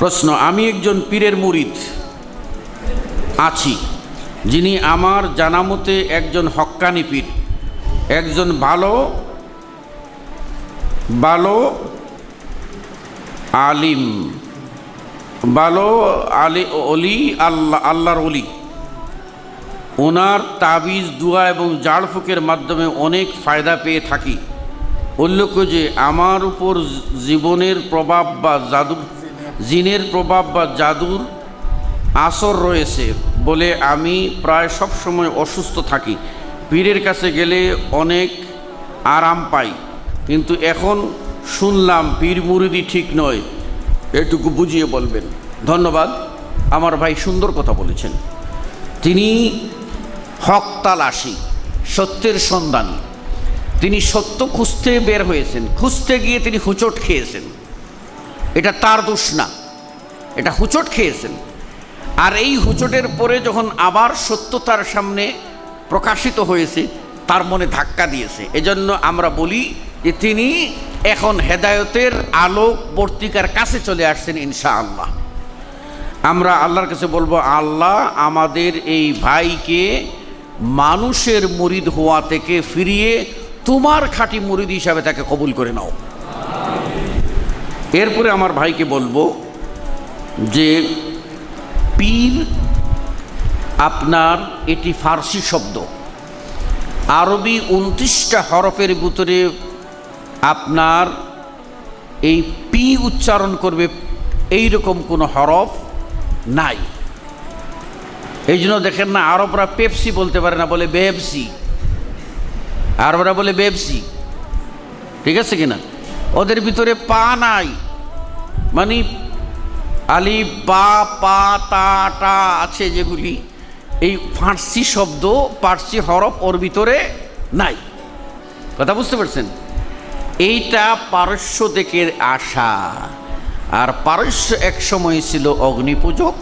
প্রশ্ন, আমি একজন পীরের মুরিদ, আছি, যিনি আমার জানামতে একজন হক্কানি পীর, একজন ভালো ভালো আলিম, ভালো আলি, অলি আল্লাহ আল্লাহর অলি। ওনার তাবিজ, দুয়া এবং জাড়ফুকের মাধ্যমে অনেক ফায়দা পেয়ে থাকি। উল্লেখ্য যে, আমার উপর জীবনের প্রভাব বা জাদু জিনের প্রভাব বা জাদুর আসর রয়েছে বলে আমি প্রায় সব সময় অসুস্থ থাকি। পীরের কাছে গেলে অনেক আরাম পাই, কিন্তু এখন শুনলাম পীর মুরিদি ঠিক নয়। এটুকু বুঝিয়ে বলবেন। ধন্যবাদ। আমার ভাই সুন্দর কথা বলেছেন। তিনি হক তালাশি, সত্যের সন্ধানী। তিনি সত্য খুঁজতে বের হয়েছেন। খুঁজতে গিয়ে তিনি হুচট খেয়েছেন। এটা তার দোষ না। এটা হুচট খেয়েছেন। আর এই হুচটের পরে যখন আবার সত্যতার সামনে প্রকাশিত হয়েছে, তার মনে ধাক্কা দিয়েছে। এজন্য আমরা বলি যে তিনি এখন হেদায়তের আলোক বর্তিকার কাছে চলে আসছেন ইনশাআল্লাহ। আমরা আল্লাহর কাছে বলব, আল্লাহ আমাদের এই ভাইকে মানুষের মুরিদ হওয়া থেকে ফিরিয়ে তোমার খাঁটি মুরিদ হিসাবে তাকে কবুল করে নাও। এরপরে আমার ভাইকে বলব যে পীর আপনার এটি ফার্সি শব্দ। আরবি উনত্রিশটা হরফের ভিতরে আপনার এই পি উচ্চারণ করবে এই রকম কোনো হরফ নাই। এই জন্য দেখেন না, আরবরা পেপসি বলতে পারে না, বলে বেবসি আরবরা বলে বেবসি ঠিক আছে কিনা? ওদের ভিতরে পা নাই। মানে আলি, বা, পা, তা, টা আছে যেগুলি, এই ফার্সি শব্দ, পার্সি হরফ ওর ভিতরে নাই। কথা বুঝতে পারছেন? এইটা পারস্য থেকে আসা আর পারস্য এক সময় ছিল অগ্নিপূজক,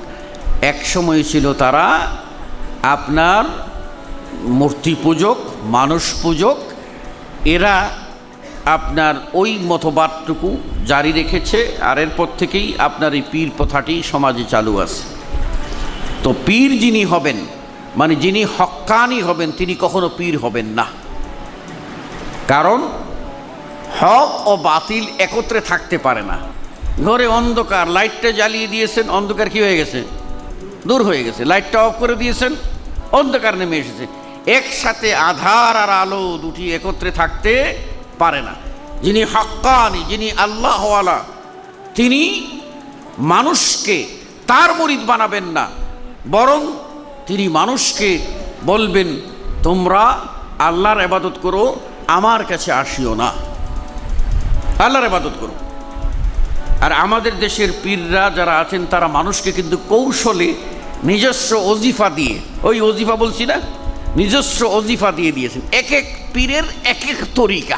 এক সময় ছিল তারা আপনার মূর্তি পূজক মানুষ পূজক এরা আপনার ওই মতবাদটুকু জারি রেখেছে আর এরপর থেকেই আপনার এই পীর প্রথাটি সমাজে চালু আছে। তো পীর যিনি হবেন মানে যিনি হক্কানি হবেন, তিনি কখনো পীর হবেন না। কারণ হক ও বাতিল একত্রে থাকতে পারে না। ঘরে অন্ধকার, লাইটটা জ্বালিয়ে দিয়েছেন, অন্ধকার কি হয়ে গেছে? দূর হয়ে গেছে। লাইটটা অফ করে দিয়েছেন, অন্ধকার নেমে এসেছে। একসাথে আধার আর আলো দুটি একত্রে থাকতে পারে না। যিনি হক্কানি, যিনি আল্লাহওয়ালা, তিনি মানুষকে তার মরিদ বানাবেন না, বরং তিনি মানুষকে বলবেন, তোমরা আল্লাহর আবাদত করো, আমার কাছে আসিও না। আল্লাহর আবাদত করো। আর আমাদের দেশের পীররা যারা আছেন, তারা মানুষকে কিন্তু কৌশলে নিজস্ব অজিফা দিয়ে, ওই অজিফা বলছি না, নিজস্ব অজিফা দিয়ে দিয়েছেন। এক এক পীরের এক এক তরিকা।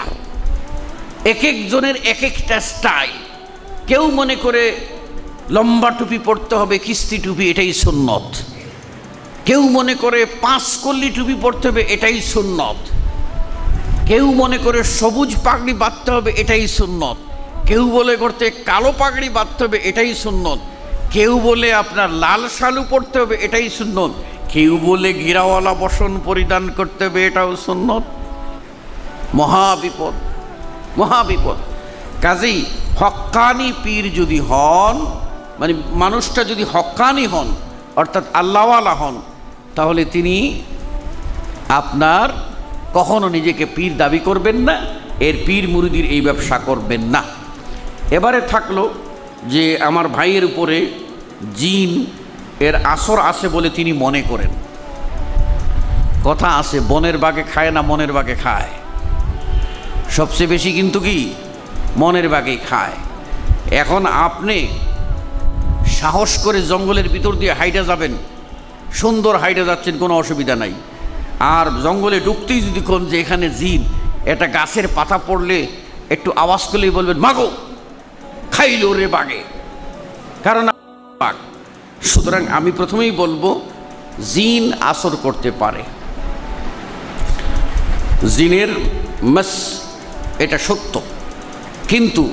এক একজনের এক একটা স্টাইল কেউ মনে করে লম্বা টুপি পরতে হবে, কিস্তি টুপি, এটাই সুন্নত। কেউ মনে করে পাঁচ কল্লি টুপি পরতে হবে, এটাই সুন্নত। কেউ মনে করে সবুজ পাগড়ি বাঁধতে হবে, এটাই সুন্নত। কেউ বলে করতে কালো পাগড়ি বাঁধতে হবে, এটাই সুন্নত। কেউ বলে আপনার লাল শালু পরতে হবে, এটাই সুন্নত। কেউ বলে গিরাওয়ালা বসন পরিধান করতে হবে, এটাও সুন্নত। মহাবিপদ মহাবিপদ। কাজেই হক্কানি পীর যদি হন মানে মানুষটা যদি হক্কানি হন, অর্থাৎ আল্লাহওয়ালা হন, তাহলে তিনি আপনার কখনো নিজেকে পীর দাবি করবেন না, এর পীর মুরিদির এই ব্যবসা করবেন না। এবারে থাকল যে আমার ভাইয়ের উপরে জিন এর আসর আছে বলে তিনি মনে করেন। কথা আছে, বনের বাগে খায় না মনের বাগে খায়। সবচেয়ে বেশি কিন্তু কি? মনের বাগেই খায়। এখন আপনি সাহস করে জঙ্গলের ভিতর দিয়ে হাইটে যাবেন, সুন্দর হাইটে যাচ্ছেন, কোনো অসুবিধা নাই। আর জঙ্গলে ঢুকতেই যদি কোন যে এখানে জিন, একটা গাছের পাতা পড়লে একটু আওয়াজ করলেই বলবেন, মাগো, খাইল রে বাগে। কারণ বাঘ। সুতরাং আমি প্রথমেই বলব, জিন আসর করতে পারে। জিনের মাস এটা সত্য। কিন্তু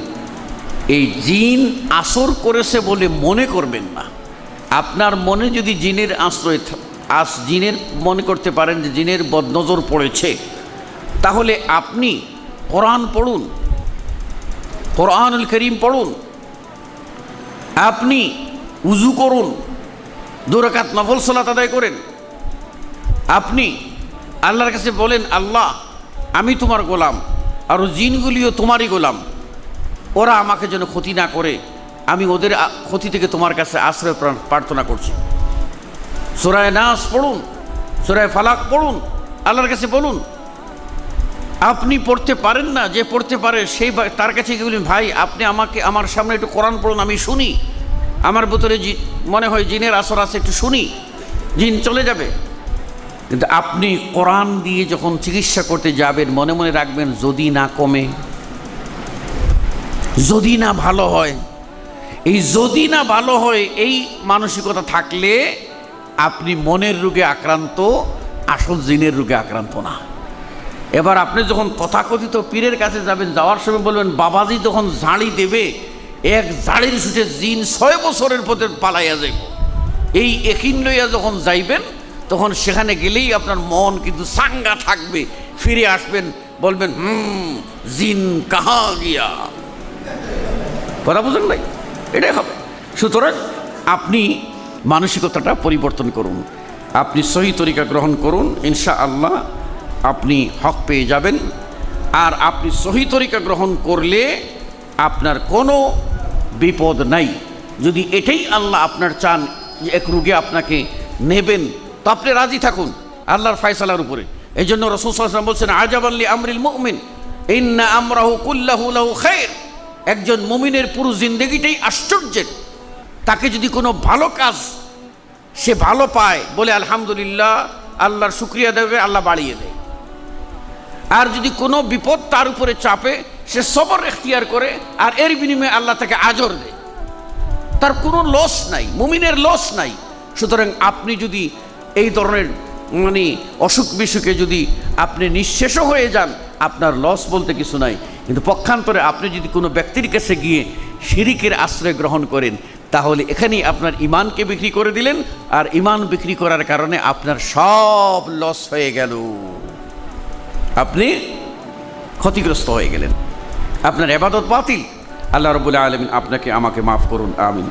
এই জিন আসর করেছে বলে মনে করবেন না। আপনার মনে যদি জিনের আশ্রয় আস জিনের মনে করতে পারেন যে জিনের বদনজর পড়েছে, তাহলে আপনি কোরআন পড়ুন, কোরআনুল করিম পড়ুন, আপনি উজু করুন দুরাকাত নফল সালাত আদায় করেন। আপনি আল্লাহর কাছে বলেন, আল্লাহ, আমি তোমার গোলাম। আর জিনগুলিও তোমারই গোলাম। ওরা আমাকে যেন ক্ষতি না করে, আমি ওদের ক্ষতি থেকে তোমার কাছে আশ্রয় প্রার্থনা করছি। সোরায় নাস পড়ুন, সোরায় ফালাক পড়ুন, আল্লাহর কাছে বলুন, আপনি পড়তে পারেন না, যে পড়তে পারে সেই তার কাছে গিয়ে বলুন, ভাই, আপনি আমাকে আমার সামনে একটু কোরআন পড়ুন, আমি শুনি। আমার ভেতরে মনে হয় জিনের আসর আছে, একটু শুনি। জিন চলে যাবে। কিন্তু আপনি কোরআন দিয়ে যখন চিকিৎসা করতে যাবেন, মনে মনে রাখবেন, যদি না কমে, যদি না ভালো হয়, এই যদি না ভালো হয়, এই মানসিকতা থাকলে আপনি মনের রোগে আক্রান্ত, আসল জিনের রোগে আক্রান্ত না। এবার আপনি যখন তথাকথিত পীরের কাছে যাবেন, যাওয়ার সময় বলবেন, বাবাজি যখন ঝাড়ি দেবে, এক ঝাড়ির ছুটে জিন ছয় বছরের পথে পালাইয়া যাইব। এই একিন লইয়া যখন যাইবেন তখন সেখানে গেলেই আপনার মন কিন্তু সাঙ্গা থাকবে। ফিরে আসবেন, বলবেন, হুম, জিন কাহা গিয়া? কথা বুঝেন ভাই এটাই হবে। সুতরাং আপনি মানসিকতাটা পরিবর্তন করুন। আপনি সহি তরিকা গ্রহণ করুন ইনশা আল্লাহ আপনি হক পেয়ে যাবেন। আর আপনি সহি তরিকা গ্রহণ করলে আপনার কোনো বিপদ নাই। যদি এটাই আল্লাহ আপনার চান, এক রুগে আপনাকে নেবেন তো আপনি রাজি থাকুন আল্লাহর ফয়সালার উপরে। এই জন্য রসুল সাল্লাম বলছেন আজাব আল্লি আমরিল মুমিন, ইন্না আমরাহু কুল্লাহু লাহু খায়র একজন মুমিনের পুরো জিন্দগিটাই আশ্চর্যের। তাকে যদি কোনো ভালো কাজ সে ভালো পায়, বলে আলহামদুলিল্লাহ, আল্লাহর শুক্রিয়া দেবে, আল্লাহ বাড়িয়ে দেয়। আর যদি কোনো বিপদ তার উপরে চাপে, সে সবর এখতিয়ার করে, আর এর বিনিময়ে আল্লাহ তাকে আজর দেয়। তার কোনো লস নাই, মুমিনের লস নাই। সুতরাং আপনি যদি এই ধরনের মানে অসুখ বিসুখে যদি আপনি নিঃশেষও হয়ে যান, আপনার লস বলতে কিছু নাই। কিন্তু পক্ষান্তরে আপনি যদি কোনো ব্যক্তির কাছে গিয়ে শিরিকের আশ্রয় গ্রহণ করেন, তাহলে এখানেই আপনার ইমানকে বিক্রি করে দিলেন, আর ইমান বিক্রি করার কারণে আপনার সব লস হয়ে গেল। আপনি ক্ষতিগ্রস্ত হয়ে গেলেন। আপনার এবাদত বাতিল। আল্লাহ রবুল্লা আলমিন আপনাকে, আমাকে মাফ করুন, আমিন।